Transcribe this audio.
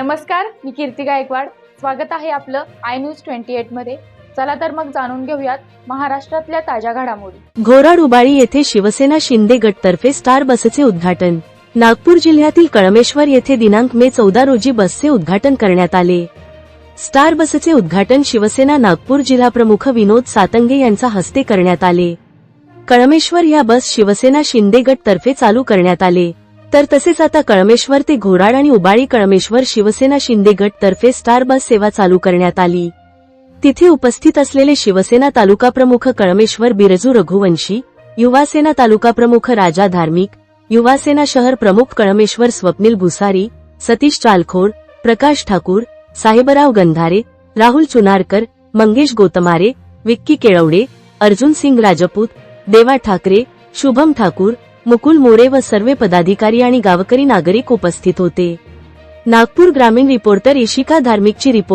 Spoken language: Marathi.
नमस्कार मी कीर्ती गायकवाड. स्वागत आहे आपलं आय न्यूज ट्वेंटी एटमध्ये. चला तर मग जाणून घेऊयात महाराष्ट्रातल्या ताज्या घडामोडी. घोराड उबाळी येथे शिवसेना शिंदे गटतर्फे स्टार बसचे उद्घाटन. नागपूर जिल्ह्यातील कळमेश्वर येथे दिनांक मे चौदा रोजी बसचे उद्घाटन करण्यात आले. स्टार बसचे उद्घाटन शिवसेना नागपूर जिल्हाप्रमुख विनोद सातंगे यांचा हस्ते करण्यात आले. कळमेश्वर या बस शिवसेना शिंदे गट तर्फे चालू करण्यात आले. तर तसेच आता कळमेश्वर ते घोराड आणि उबाळी कळमेश्वर शिवसेना शिंदे गट तर्फे स्टार बस सेवा चालू करण्यात आली. तिथे उपस्थित असलेले शिवसेना तालुका प्रमुख कळमेश्वर बिरजू रघुवंशी युवासेना तालुका प्रमुख राजा धार्मिक युवासेना शहर प्रमुख कळमेश्वर स्वप्नील भुसारी सतीश चालखोड प्रकाश ठाकूर साहेबराव गंधारे राहुल चुनारकर मंगेश गोतमारे विक्की केळवडे अर्जुन सिंग राजपूत देवा ठाकरे शुभम ठाकूर मुकुल मोरे व सर्व पदाधिकारी आणि गावकरी नागरिक उपस्थित होते. नागपूर ग्रामीण रिपोर्टर इशिका धार्मिकची रिपोर्ट